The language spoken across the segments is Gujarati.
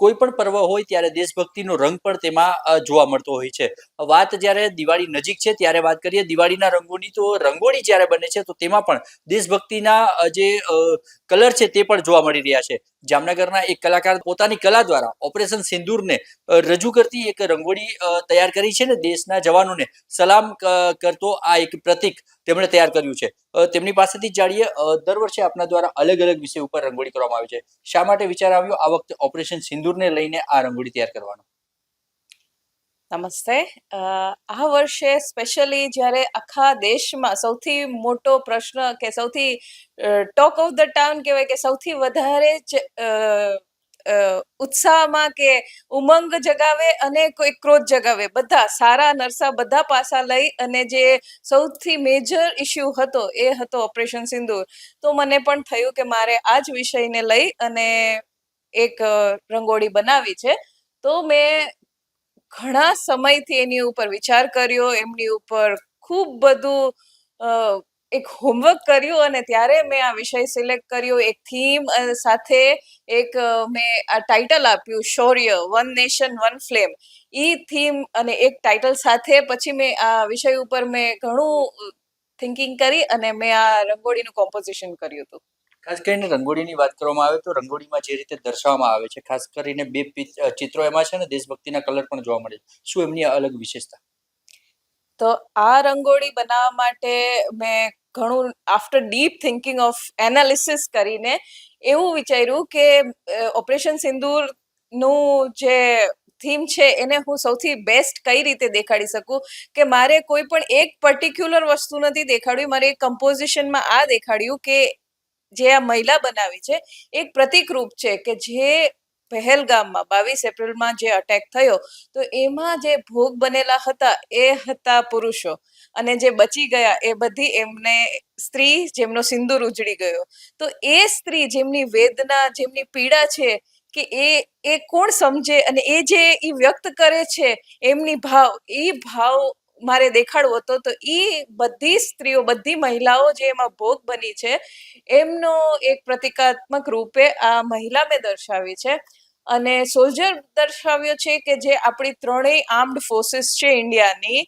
કોઈ પણ પર્વ હોય ત્યારે દેશભક્તિનો રંગ પણ તેમાં જોવા મળતો હોય છે. વાત જ્યારે દિવાળી નજીક છે ત્યારે વાત કરીએ, દિવાળીના રંગોની તો રંગોળી જ્યારે બને છે તો તેમાં પણ દેશભક્તિના જે કલર છે તે પણ જોવા મળી રહ્યા છે. જામનગરના એક કલાકાર પોતાની કલા દ્વારા ઓપરેશન સિંદૂરને રજૂ કરતી એક રંગોળી તૈયાર કરી છે ને દેશના જવાનોને સલામ કરતો આ એક પ્રતિક તેમણે તૈયાર કર્યું છે. તેમની પાસેથી જાણીએ દર વર્ષે આપના દ્વારા અલગ અલગ વિષય ઉપર રંગોળી કરવામાં આવે છે. શા માટે વિચાર આવ્યો? આ વખતે ઓપરેશન સિંદૂરને લઈને આ રંગોળી તૈયાર કરવાનો. નમસ્તે. આ વર્ષે સ્પેશિયલી જ્યારે આખા દેશમાં સૌથી મોટો પ્રશ્ન કે સૌથી ટોક ઓફ ધ ટાઉન કહેવાય કે સૌથી વધારે ઉત્સાહમાં કે ઉમંગ જગાવે અને કોઈ ક્રોધ જગાવે. બધા, સારા, નરસા બધા પાસા લઈ અને જે સૌથી મેજર ઇસ્યુ હતો, એ હતો ઓપરેશન સિંદૂર. તો મને પણ થયું કે મારે આ જ વિષયને લઈ અને એક રંગોળી બનાવી છે. તો મેં ઘણા સમયથી એની ઉપર વિચાર કર્યો, એમની ઉપર ખૂબ બધું એક હોમવર્ક કર્યું અને ત્યારે મેં આ વિષય સિલેક્ટ કર્યો. એક થીમ સાથે એક મેં આ ટાઇટલ આપ્યું Shaurya one nation one flame ઈ થીમ અને એક ટાઇટલ સાથે પછી મેં આ વિષય ઉપર મેં ઘણું થિંકિંગ કરી અને મેં આ રંગોળીનું કોમ્પોઝિશન કર્યું હતું. ખાસ કરીને રંગોળીની વાત કરવામાં આવે તો રંગોળીમાં જે રીતે દર્શાવવામાં આવે છે ખાસ કરીને બે ચિત્રો એમાં છે ને દેશભક્તિના કલર પણ જોવા મળે છે. શું એમની અલગ વિશેષતા? તો આ રંગોળી બનાવવા માટે મેં ઘણું after deep thinking of analysis કરીને એવું વિચાર્યું કે ઓપરેશન સિંદૂરનું જે થીમ છે એને હું સૌથી બેસ્ટ કઈ રીતે દેખાડી શકું? કે મારે કોઈ પણ એક પર્ટિક્યુલર વસ્તુ નથી દેખાડ્યું મારે કમ્પોઝિશનમાં આ દેખાડ્યું કે જે આ મહિલા બનાવી છે, એક પ્રતિકરૂપ છે કે જે પહેલગામમાં બાવીસ એપ્રિલમાં જે અટેક થયો, તો એમાં જે ભોગ બનેલા હતા એ હતા પુરુષો. અને જે બચી ગયા એ બધી એમને સ્ત્રી જેમનો સિંદૂર ઉજળી ગયો. તો એ સ્ત્રી જેમની વેદના, જેમની પીડા છે કે એ એ કોણ સમજે અને એ જે એ વ્યક્ત કરે છે, એમની ભાવ એ ભાવ મારે દેખાડવો હતો, તો એ બધી સ્ત્રીઓ, બધી મહિલાઓ જે એમાં ભોગ બની છે, એમનો એક પ્રતિકાત્મક રૂપે આ મહિલા મેં દર્શાવી છે. અને સોલ્જર દર્શાવ્યો છે કે જે આપણી ત્રણેય આર્મ્ડ ફોર્સીસ છે ઇન્ડિયાની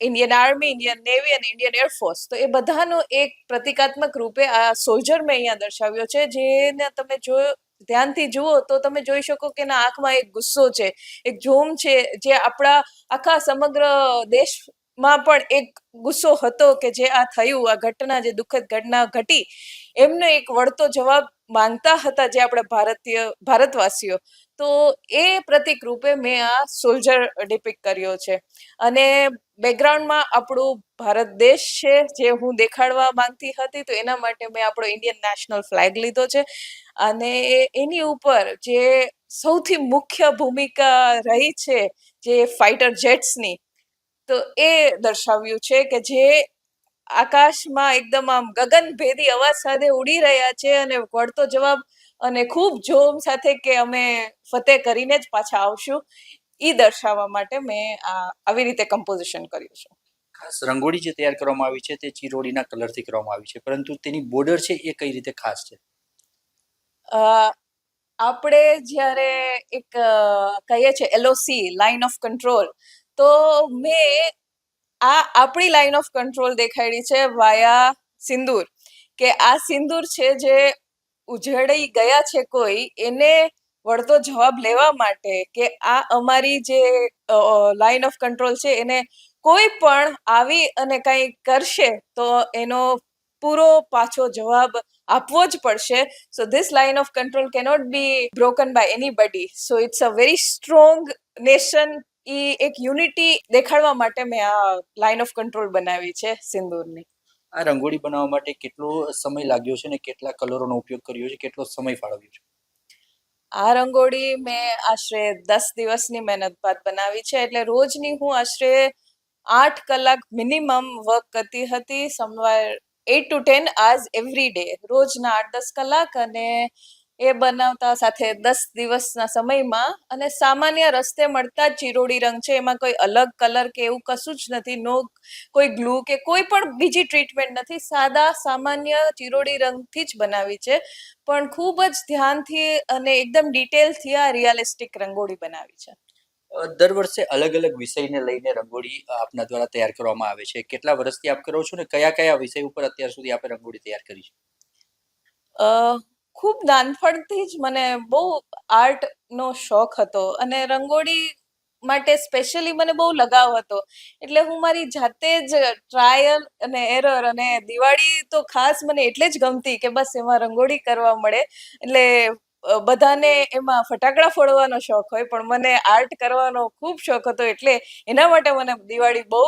ઇન્ડિયન આર્મી ઇન્ડિયન નેવી અને ઇન્ડિયન એરફોર્સ તો એ બધાનો એક પ્રતિકાત્મક રૂપે આ સોલ્જર મેં અહીંયા દર્શાવ્યો છે. જેને તમે જો ધ્યાનથી જુઓ તો તમે જોઈ શકો કે એના આંખમાં એક ગુસ્સો છે, એક જોમ છે, જે આપણા આખા સમગ્ર દેશમાં પણ એક ગુસ્સો હતો કે જે આ થયું, આ ઘટના, જે દુઃખદ ઘટના ઘટી. એમને એક વળતો જવાબ માંગતા હતા જે આપણે ભારતીય, ભારતવાસીઓ. તો એ પ્રતિક રૂપે મેં આ સોલ્જર ડિપિક કર્યો છે. અને બેકગ્રાઉન્ડમાં આપણું ભારત દેશ છે, જે હું દેખાડવા માંગતી હતી, તો એના માટે મેં આપણો ઇન્ડિયન નેશનલ ફ્લેગ લીધો છે. અને એની ઉપર જે સૌથી મુખ્ય ભૂમિકા રહી છે, જે ફાઇટર જેટ્સની તો એ દર્શાવ્યું છે કે જે આકાશમાં એકદમ આમ ગગનભેદી અવાજ સાથે ઉડી રહ્યા છે અને વળતો જવાબ અને ખૂબ જોમ સાથે કે અમે ફતેહ કરીને જ પાછા આવશું. ઈ દર્શાવવા માટે મેં આ આવી રીતે કમ્પોઝિશન કર્યું છે. ખાસ રંગોળી જે તૈયાર કરવામાં આવી છે તે ચિરોડીના કલરથી કરવામાં આવી છે પરંતુ તેની બોર્ડર છે એ કઈ રીતે ખાસ છે? આપણે જ્યારે એક કહીએ છીએ એલઓસી લાઇન ઓફ કંટ્રોલ તો મેં આ આપણી લાઇન ઓફ કંટ્રોલ દેખાડી છે વાયા સિંદૂર કે આ સિંદૂર છે જે ઉજળી ગયા છે કોઈ એને વળતો જવાબ લેવા માટે કે આ અમારી જે લાઇન ઓફ કંટ્રોલ છે એને કોઈ પણ આવી અને કંઈ કરશે તો એનો પૂરો પાછો જવાબ આપવો જ પડશે. So this line of control cannot be broken by anybody so it's a very strong nation એ એક યુનિટી દેખાડવા માટે મેં આ લાઇન ઓફ કંટ્રોલ બનાવી છે સિંદૂરની. આ રંગોળી બનાવવા માટે કેટલો સમય લાગ્યો છે ને કેટલા કલરોનો ઉપયોગ કર્યો છે, કેટલો સમય ફાળવ્યો છે? આ રંગોળી મેં આશરે દસ દિવસની મહેનત બાદ બનાવી છે. એટલે રોજની હું આશરે આઠ કલાક મિનિમમ વર્ક કરતી હતી. Somewhere eight to ten hours every day રોજના આઠ દસ કલાક અને એ બનાવતા સાથે દસ દિવસના સમયમાં અને સામાન્ય રસ્તે મળતા જ ચિરોડી રંગ છે એમાં કોઈ અલગ કલર કે એવું કશું જ નથી નો કોઈ ગ્લુ કે કોઈ પણ બીજી ટ્રીટમેન્ટ નથી સાદા સામાન્ય ચિરોડી રંગથી જ બનાવી છે. પણ ખૂબ જ ધ્યાનથી અને એકદમ ડિટેલથી આ રિયાલિસ્ટિક રંગોળી બનાવી છે. દર વર્ષે અલગ અલગ વિષયને લઈને રંગોળી આપના દ્વારા તૈયાર કરવામાં આવે છે. કેટલા વર્ષથી આપ કરો છો ને કયા કયા વિષય ઉપર અત્યાર સુધી આપે રંગોળી તૈયાર કરી છે? અ, ખૂબ નાનપણથી જ મને બહુ આર્ટનો શોખ હતો અને રંગોળી માટે સ્પેશિયલી મને બહુ લગાવ હતો. એટલે હું મારી જાતે જ ટ્રાયલ અને એરર અને દિવાળી તો ખાસ મને એટલે જ ગમતી કે બસ એમાં રંગોળી કરવા મળે. એટલે બધાને એમાં ફટાકડા ફોડવાનો શોખ હોય પણ મને આર્ટ કરવાનો ખૂબ શોખ હતો એટલે એના માટે મને દિવાળી બહુ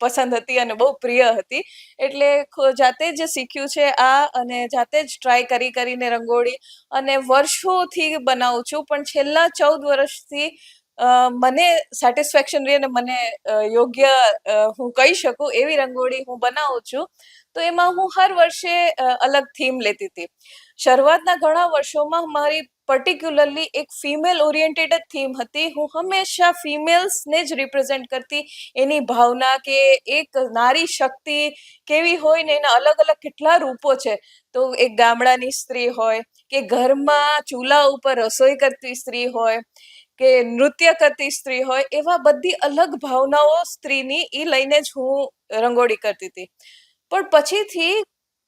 પસંદ હતી અને બહુ પ્રિય હતી. એટલે જાતે જ શીખ્યું છે આ અને જાતે જ ટ્રાય કરી કરીને રંગોળી અને વર્ષોથી બનાવું છું. પણ છેલ્લા ચૌદ વર્ષથી મને સેટિસ્ફેક્શન રહી અને મને યોગ્ય હું કહી શકું એવી રંગોળી હું બનાવું છું. તો એમાં હું હર વર્ષે અલગ થીમ લેતી હતી. શરૂઆતના ઘણા વર્ષોમાં મારી પર્ટિક્યુલરલી એક ફિમેલ ઓરિએન્ટેડ જ થીમ હતી. હું હંમેશા ફિમેલ્સને જ રિપ્રેઝેન્ટ કરતી. એની ભાવના કે એક નારી શક્તિ કેવી હોય ને એના અલગ અલગ કેટલા રૂપો છે. તો એક ગામડાની સ્ત્રી હોય, કે ઘરમાં ચૂલા ઉપર રસોઈ કરતી સ્ત્રી હોય, કે નૃત્ય કરતી સ્ત્રી હોય, એવા બધી અલગ ભાવનાઓ સ્ત્રીની એ લઈને જ હું રંગોળી કરતી હતી. પણ પછીથી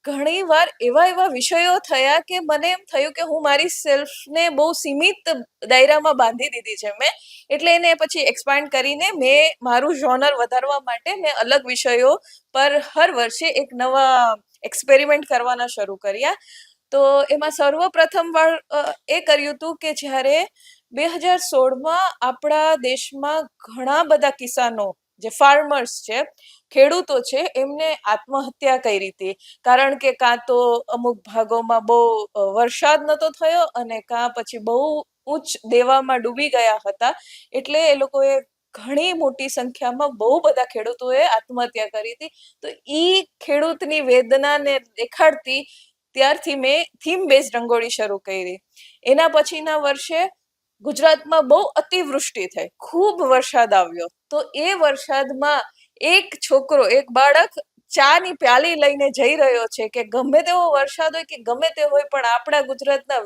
ઘણી વાર એવા એવા વિષયો થયા કે મને એમ થયું કે હું મારી સેલ્ફને બહુ સીમિત દાયરામાં બાંધી દીધી છે મેં. એટલે એને પછી એક્સપાન્ડ કરીને મેં મારું જોનર વધારવા માટે મેં અલગ વિષયો પર હર વર્ષે એક નવા એક્સપેરિમેન્ટ કરવાના શરૂ કર્યા. તો એમાં સર્વપ્રથમ વાર એ કર્યું હતું કે જ્યારે બે હજાર સોળમાં આપણા દેશમાં ઘણા બધા કિસાનો જે ફાર્મર્સ છે, ખેડૂતો છે, એમને આત્મહત્યા કરી હતી કારણ કે કાં તો અમુક ભાગોમાં બહુ વરસાદ નતો થયો અને કાં પછી બહુ ઉચ્ચ દેવામાં ડૂબી ગયા હતા. એટલે એ લોકોએ ઘણી મોટી સંખ્યામાં બહુ બધા ખેડૂતોએ આત્મહત્યા કરી હતી. તો ઈ ખેડૂતની વેદનાને દેખાડતી ત્યારથી મેં થીમ બેઝ રંગોળી શરૂ કરી. એના પછીના વર્ષે ગુજરાતમાં બહુ અતિવૃષ્ટિ થઈ. ખૂબ વરસાદ આવ્યો. તો એ વરસાદમાં એક છોકરો, એક બાળક ચાની પ્યાલી લઈને જઈ રહ્યો છે કે ગમે તેવો વરસાદ હોય કે ગમે તે હોય પણ આપણા ગુજરાતના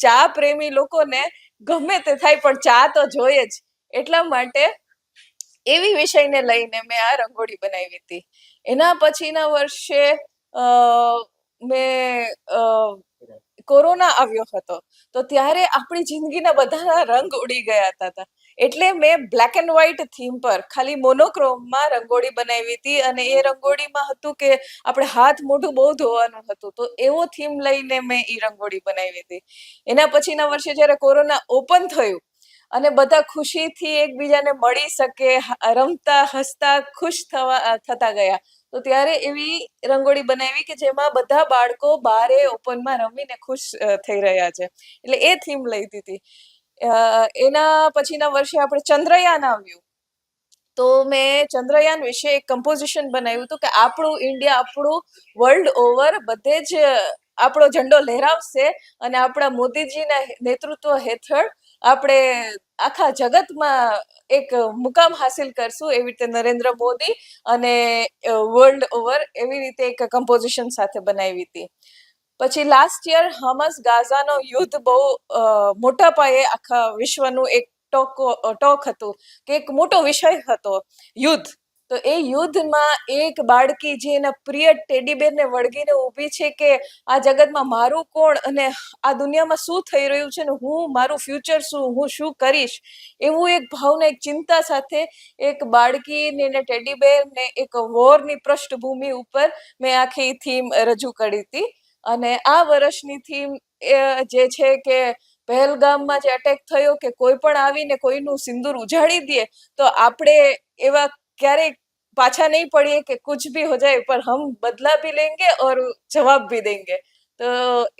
ચા પ્રેમી લોકોને ગમે તે થાય પણ ચા તો જોઈએ જ. એટલા માટે એવી વિષયને લઈને મેં આ રંગોળી બનાવી હતી. એના પછીના વર્ષે મેં કોરોના આવ્યો હતો. તો ત્યારે આપણી જિંદગીના બધા રંગ ઉડી ગયા હતા. એટલે મેં બ્લેક એન્ડ વ્હાઈટ થીમ પર ખાલી મોનોક્રોમમાં રંગોળી બનાવી હતી અને એ રંગોળીમાં હતું કે આપણે હાથ મોઢું બહુ ધોવાનું હતું. તો એવો થીમ લઈને મેં એ રંગોળી બનાવી હતી. એના પછીના વર્ષે જ્યારે કોરોના ઓપન થયું અને બધા ખુશીથી એકબીજાને મળી શકે રમતા, હસતા, ખુશ થવા થતા ગયા. તો ત્યારે એવી રંગોળી બનાવી કે જેમાં બધા બાળકો બારે ઓપનમાં રમીને ખુશ થઈ રહ્યા છે. એટલે એ થીમ લઈ હતી એના પછીના વર્ષે આપણે ચંદ્રયાન આવ્યું. તો મેં ચંદ્રયાન વિશે એક કમ્પોઝિશન બનાવ્યું હતું કે આપણું ઇન્ડિયા આપણું વર્લ્ડ ઓવર બધે જ આપણો ઝંડો લહેરાવશે અને આપણા મોદીજીના નેતૃત્વ હેઠળ આપણે આખા જગતમાં એક મુકામ હાસિલ કરશું એવી રીતે નરેન્દ્ર મોદી અને વર્લ્ડ ઓવર એવી રીતે એક કમ્પોઝિશન સાથે બનાવી હતી. પછી લાસ્ટ યર હમસ ગાઝાનો યુદ્ધ બહુ મોટા પાયે આખા વિશ્વનું એક ટોક ટોક હતું કે એક મોટો વિષય હતો યુદ્ધ. તો એ યુદ્ધમાં એક બાળકી જે એના પ્રિય ટેડીબેરને વળગીને ઊભી છે કે આ જગતમાં મારું કોણ અને આ દુનિયામાં શું થઈ રહ્યું છે ને હું, મારું ફ્યુચર શું, હું શું કરીશ? એવું એક ભાવના, એક ચિંતા સાથે એક બાળકીને એને ટેડીબેર ને એક વોરની પૃષ્ઠભૂમિ ઉપર મેં આખી થીમ રજૂ કરી હતી. અને આ વર્ષની થીમ જે છે કે પહેલગામમાં જે અટેક થયો કે કોઈ પણ આવીને કોઈનું સિંદૂર ઉજાડી દે, તો આપણે એવા ક્યારેય પાછા નહીં પડીએ કે કુછ ભી હો જાય પર હમ બદલા ભી લેંગે ઓર જવાબ ભી દેંગે. તો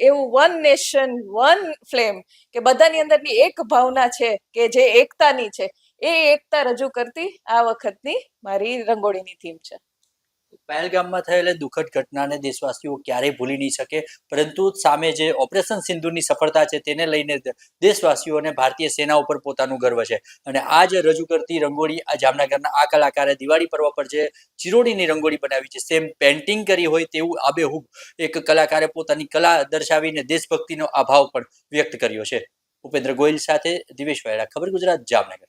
એવું વન નેશન વન ફ્લેમ કે બધાની અંદરની એક ભાવના છે કે જે એકતાની છે, એ એકતા રજૂ કરતી આ વખતની મારી રંગોળીની થીમ છે. પહેલગામમાં થયેલી દુઃખદ ઘટનાને દેશવાસીઓ ક્યારેય ભૂલી નહીં શકે. પરંતુ સામે જે ઓપરેશન સિંધુની સફળતા છે તેને લઈને દેશવાસીઓને ભારતીય સેના ઉપર પોતાનું ગર્વ છે. અને આ જે રજૂ કરતી રંગોળી આ જામનગરના આ કલાકારે દિવાળી પર્વ પર જે ચિરોડીની રંગોળી બનાવી છે, સેમ પેન્ટિંગ કરી હોય તેવું આબેહૂબ એક કલાકારે પોતાની કલા દર્શાવીને દેશભક્તિનો અભાવ પણ વ્યક્ત કર્યો છે. ઉપેન્દ્ર ગોયલ સાથે દિવેશ વાયડા, ખબર ગુજરાત, જામનગર.